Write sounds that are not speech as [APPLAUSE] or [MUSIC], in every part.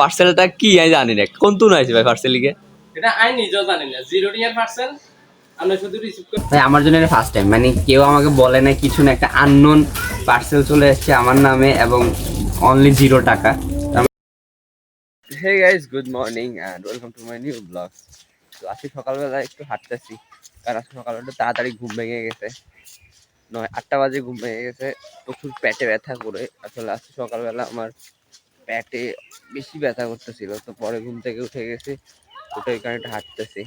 পার্সেলটা কি আমি জানি না। কোন তুন আছে ভাই পার্সেল লিগে? এটা আই নিজেও জানি না। জিরো টিয়ার পার্সেল আমরা শুধু রিসিভ করি ভাই আমার জন্য এটা ফার্স্ট টাইম মানে কেউ আমাকে বলে না কিছু না একটা আননোন পার্সেল চলে এসেছে আমার নামে এবং অনলি জিরো টাকা। Hey guys good morning and welcome to my new blog তো আজকে সকালবেলা একটু হাঁটতেছি কারণ আজকে সকালবেলা একটু তাড়াতাড়ি ঘুম ভেঙে গেছে। নয় আটটা বাজে ঘুম ভেঙে গেছে প্রচুর পেটে ব্যথা করে। আসলে আজকে সকালবেলা আমার পেটে বেশি ব্যথা করতেছিল, তো পরে ঘুম থেকে উঠে গেছি ওই কারণে হাঁটতেছি।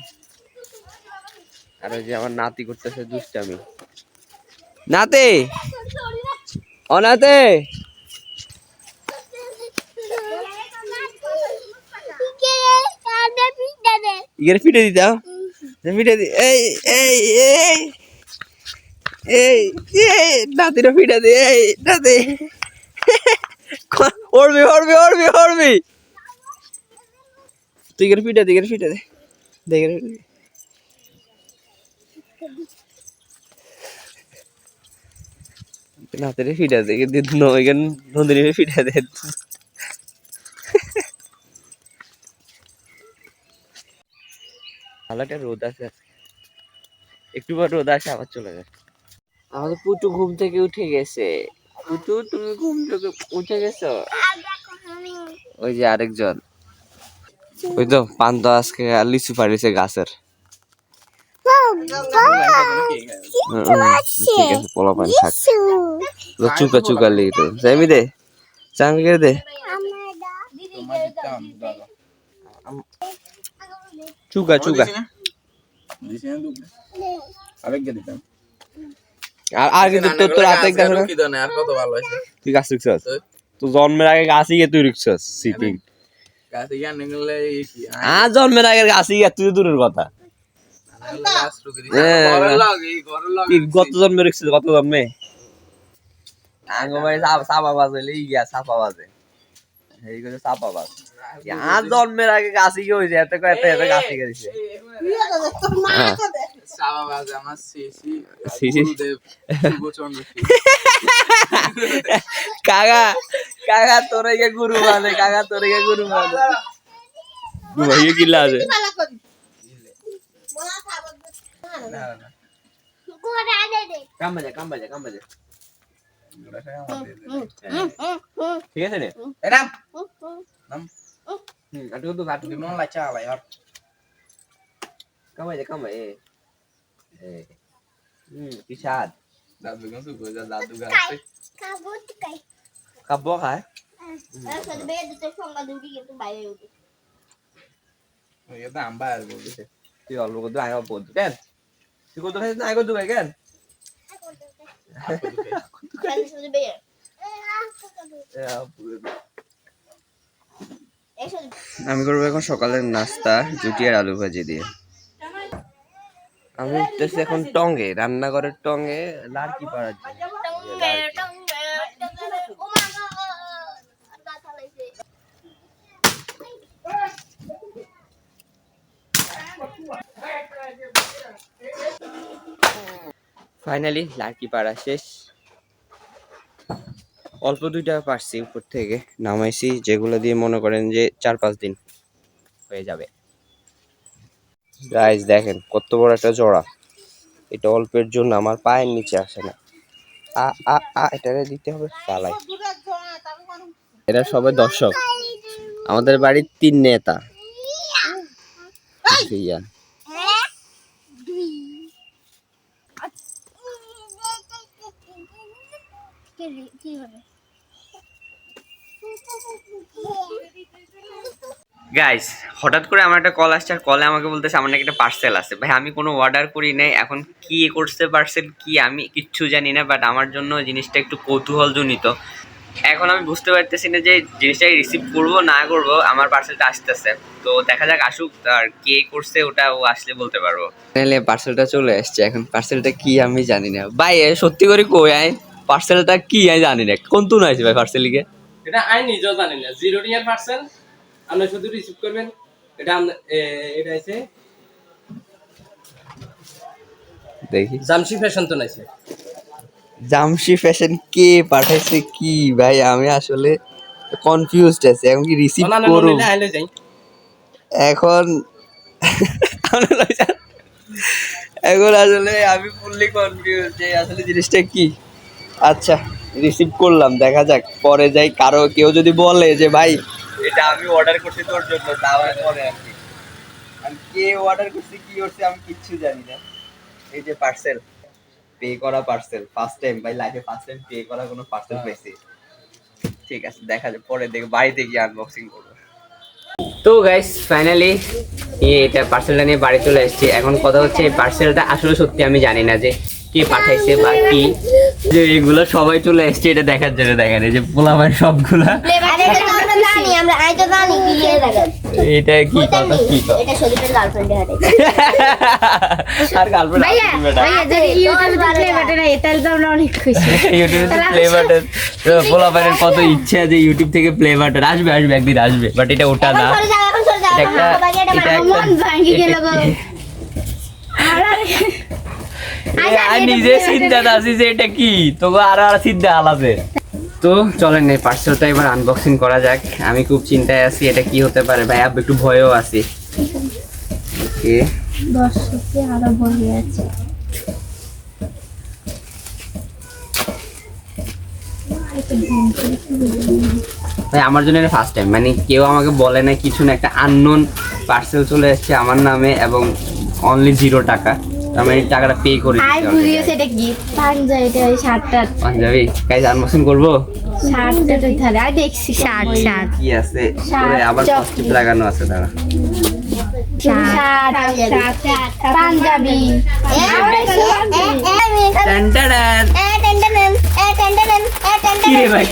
আর ওই যে আমার নাতি করতেছে দুষ্টামি। নাতে! অনাতে ইগের পিঠে দিতাম পিঠে দি এই এই এই এই এই নাতিরা পিঠে দে, এই, নাতি। ওড়বি ওড়বি ওড়বি ওড়বি তুই ইগের পিঠে দে ইগের পিঠে দে। একটা রোদ আছে। একটু পর রোদ আসে, আবার চলে যায়। আমাদের পুটু ঘুম থেকে উঠে গেছে। পুটু তুমি ঘুম থেকে উঠে গেছো ওই যে আরেকজন। ওই তো পান্তা আজকে আর লিচু পাড়িয়েছে গাছের। হুম, হুম, ঠিক আছে পোলা পানি থাক তো চুকা চুকা লেগে তো যাইবি দে চামি করে দে চুকা চুকা আর আর কিন্তু তোর তোর হাতে গেছে আর কত ভালো হয়েছে? তুই গাছ রুখছস তো জন্মের আগে গাছই গিয়ে তুই রুখছস সিটিং। আর জন্মের আগে গাছই গিয়ে তুই দূরের কথা। দিছে। হ্যাঁ। লাগে লাগে গত জন্মে রুখছিস গত জন্মে? আঙ্গ ভাই সাপা বাজ হইলে গিয়া সাপা বাজে। এই করে সাপা বাজ। আর জন্মের আগে গাছই গিয়ে হয়েছে এত এত এত গাছই গেছে হ্যাঁ। সাবা বাজে আমার সিসি। গুরুদেব শুভচন্দ্র। [LAUGHS] কাকা কাকা তোরে কে গুরু মানে কাকা তোরে কে গুরু মানে ভাইয়ে কিল্লা আছে। ঠিক আছে রে নাম, নাম। হুম আটু তো আটু তুমি মন লাগছে আলাই আর। কাম বাজে কাম বাজে এ হুম কি স্বাদ দাদু উঠে যা, দাদু গাছে। খায় ওই তো করতে ভাই কেন আমি করব এখন সকালের নাস্তা জুটি আর আলু ভাজি দিয়ে। আমি উঠতেছি এখন টঙ্গে, রান্নাঘরের টঙ্গে, লাড়কি পাড়ার। ফাইনালি লাড়কি পাড়া শেষ অল্প দুইটা পারছি উপর থেকে, নামাইছি, যেগুলো দিয়ে মনে করেন যে চার পাঁচ দিন হয়ে যাবে গাইজ দেখেন কত বড় একটা জোড়া। এটা অল্পের জন্য আমার পায়ের নিচে আসে না। আ আ আ এটারে দিতে হবে। পালাই। এরা সবাই দর্শক। আমাদের বাড়ির তিন নেতা। ইয়া গাইস হঠাৎ করে আমার একটা কল আসছে আর কলে আমাকে বলতেছে আমার নাকি একটা পার্সেল আছে। ভাই আমি কোনো অর্ডার করি নাই এখন কি করছে পার্সেল কি আমি কিচ্ছু জানি না বাট আমার জন্য জিনিসটা একটু কৌতূহলজনিত। এখন আমি বুঝতে পারতেছি না যে জিনিসটাকে রিসিভ করব না করব আমার পার্সেলটা আসতেছে। তো দেখা যাক আসুক আর কে করছে ওটা ও আসলে বলতে পারব। তাহলে পার্সেলটা চলে আসছে এখন পার্সেলটা কি আমি জানি না। ভাই সত্যি করে কই আই? পার্সেলটা কি আমি জানি না। কোন তুন আছে ভাই পার্সেল লিগে এটা আই নিজেও জানি না। জিরো টিয়ার পার্সেল আমরা শুধু রিসিভ করবেন। এটা এটা আছে দেখি। জামশি ফ্যাশন তো নাইছে। জামশি ফ্যাশন কে পাঠাইছে কি ভাই? আমি আসলে কনফিউজড আছে। এখন কি রিসিভ করব এখন [LAUGHS] এখন আসলে আমি ফুললি কনফিউজ যে আসলে জিনিসটা কি? আচ্ছা রিসিভ করলাম দেখা যাক। পরে যাই কারও কেউ যদি বলে যে ভাই এটা আমি অর্ডার করছি তোর জন্য তাহলে পরে আর কি। আমি কে অর্ডার করছি কি করছি আমি কিচ্ছু জানি না। এই যে পার্সেল পে করা পার্সেল ফার্স্ট টাইম ভাই লাইফে ফার্স্ট টাইম পে করা কোনো পার্সেল পেয়েছি। ঠিক আছে দেখা যাক পরে দেখে বাড়িতে গিয়ে আনবক্সিং করব। তো গাইস ফাইনালি এটা পার্সেলটা নিয়ে বাড়ি চলে এসেছি। এখন কথা হচ্ছে এই পার্সেলটা আসলে সত্যি আমি জানি না যে কে পাঠাইছে বা কি। যে এগুলো সবাই চলে এসেছে এটা দেখার জন্য দেখেন এই যে পোলাপান সবগুলা। এটা তো আমরা জানি আমরা আই তো জানি কি কথা? কি আর গার্লফ্রেন্ড [LAUGHS] পোলাপানের কত ইচ্ছা যে ইউটিউব থেকে প্লে বাটন আসবে আসবে একদিন আসবে বাট এটা ওটা না। এটা একটা এটা একটা মন আমি নিজে আছি যে এটা কি? আর আর চিন্তা আলাদে। তো চলেন এই পার্সেলটা এবার আনবক্সিং করা যাক। আমি খুব চিন্তায় আছি এটা কি হতে পারে। ভাই একটু ভয়ও আছি। ওকে। দর্শকে আরও বলে আছে। ভাই আমার জন্য এটা ফার্স্ট টাইম মানে কেউ আমাকে বলে না কিছু না একটা আননোন পার্সেল চলে এসেছে আমার নামে এবং অনলি জিরো টাকা। আমি টাকাটা পে করে আর এটা কি পাঞ্জাবি এটা ওই শার্টটা পাঞ্জাবি আনবক্সিং করব শার্টটা তো ধরে আর দেখছি শার্ট শার্ট কি আছে ওরে, আবার। লাগানো আছে দাঁড়া পাঞ্জাবি ভাই, ভাই?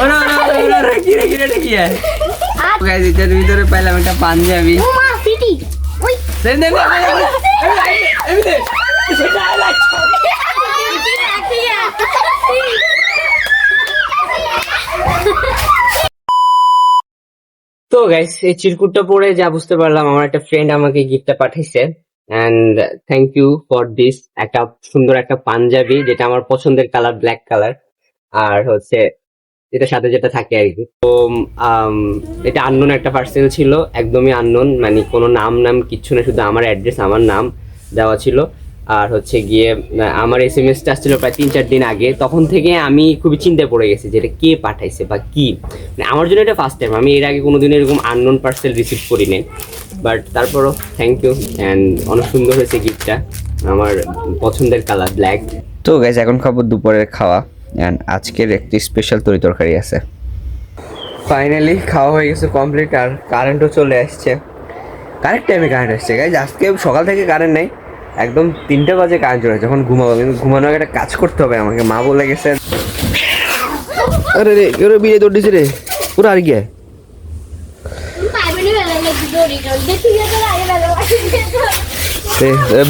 ওরে, ওরে, ওরে, এটা কি হয়? এটার ভিতরে পাইলাম একটা পাঞ্জাবি সিটি। দেন, দেন, দেন, সেটা. তো গাইস এই চিরকুটটা পরে যা বুঝতে পারলাম আমার একটা ফ্রেন্ড আমাকে গিফটটা পাঠিয়েছে। And thank you for this একটা সুন্দর একটা পাঞ্জাবি যেটা আমার পছন্দের কালার ব্ল্যাক কালার আর হচ্ছে এটার সাথে যেটা থাকে আর কি। তো এটা আননোন একটা পার্সেল ছিল, একদমই আননোন মানে কোনো নাম নাম কিচ্ছু না, শুধু আমার অ্যাড্রেস আমার নাম দেওয়া ছিল। আর হচ্ছে গিয়ে আমার এস এম এসটা আসছিল প্রায় তিন চার দিন আগে। তখন থেকে আমি খুবই চিন্তায় পড়ে গেছি যে এটা কে পাঠাইছে বা কি। মানে আমার জন্য এটা ফার্স্ট টাইম আমি এর আগে কোনোদিন এরকম আননোন পার্সেল রিসিভ করি করিনি বাট তারপরও থ্যাংক ইউ অ্যান্ড অনেক সুন্দর হয়েছে গিফটটা আমার পছন্দের কালার ব্ল্যাক তো গাইজ এখন খাব দুপুরের খাওয়া। অ্যান্ড আজকের একটি স্পেশাল তরি তরকারি আছে। ফাইনালি খাওয়া হয়ে গেছে কমপ্লিট আর কারেন্টও চলে আসছে। কারেক্ট টাইমে কারেন্ট আসছে। গাইজ আজকে সকাল থেকে কারেন্ট নেই। একদম তিনটে বাজে কারেন্ট চলে যখন ঘুমাবো। কিন্তু ঘুমানোর আগে একটা কাজ করতে হবে আমাকে। মা বলে গেছে। আরে রে ওরে বিয়ে দৌড় দিছে রে। পুরো আর গিয়ে।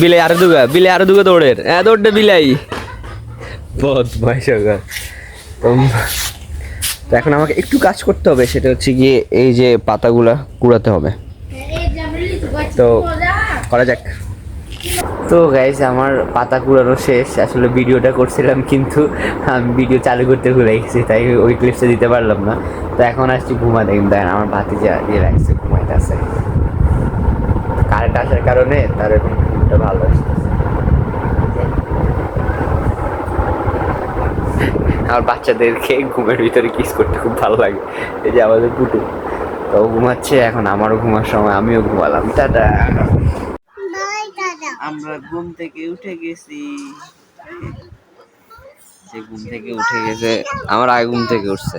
বিলাই আরও দুগা বিলাই আরও দুগা দৌড়ের। হ্যাঁ দৌড়টা বিলাই। বয়স তো এখন আমাকে একটু কাজ করতে হবে, সেটা হচ্ছে গিয়ে এই যে পাতাগুলা কুড়াতে হবে। তো করা যাক। তো গাইজ আমার পাতা কুড়ানো শেষ। আসলে ভিডিওটা করছিলাম, কিন্তু আমি ভিডিও চালু করতে ভুলে গেছি, তাই ওই ক্লিপসটা দিতে পারলাম না। তো এখন আসছি ঘুমাতে, কিন্তু দেখেন আমার ভাতি যা দিয়ে রাখছে ঘুমাইতে আছে। কারেন্ট আসার কারণে তার এখন ঘুমটা ভালো আসতেছে। আমার বাচ্চাদেরকে ঘুমের ভিতরে কিস করতে খুব ভালো লাগে। এই যে আমাদের পুটু তো ঘুমাচ্ছে এখন আমারও ঘুমার সময় আমিও ঘুমালাম। টাটা। আমরা ঘুম থেকে উঠে গেছি। সে ঘুম থেকে উঠে গেছে আমার আগে ঘুম থেকে উঠছে।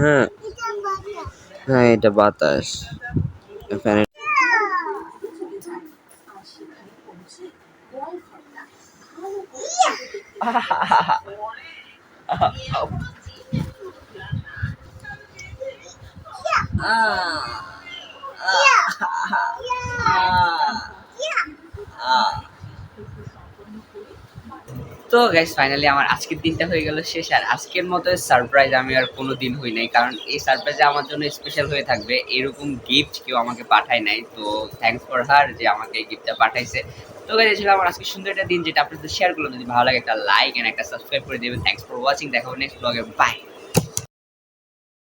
হ্যাঁ। হ্যাঁ এটা বাতাস। ফ্যানের তো গাইস ফাইনালি আমার আজকের দিনটা হয়ে গেল শেষ, আর আজকের মতো সারপ্রাইজ আমি আর কোনো দিন হই নাই, কারণ এই সারপ্রাইজে আমার জন্য স্পেশাল হয়ে থাকবে। এরকম গিফট কেউ আমাকে পাঠায় নাই, তো থ্যাঙ্কস ফর হার যে আমাকে এই গিফটটা পাঠাইছে। তো গাইজ ছিল আমার আজকে সুন্দর একটা দিন, যেটা আপনাদের শেয়ার করলাম। যদি ভালো লাগে একটা লাইক এন্ড একটা সাবস্ক্রাইব করে দেবেন। থ্যাঙ্কস ফর ওয়াচিং দেখা হবে নেক্সট ব্লগে বাই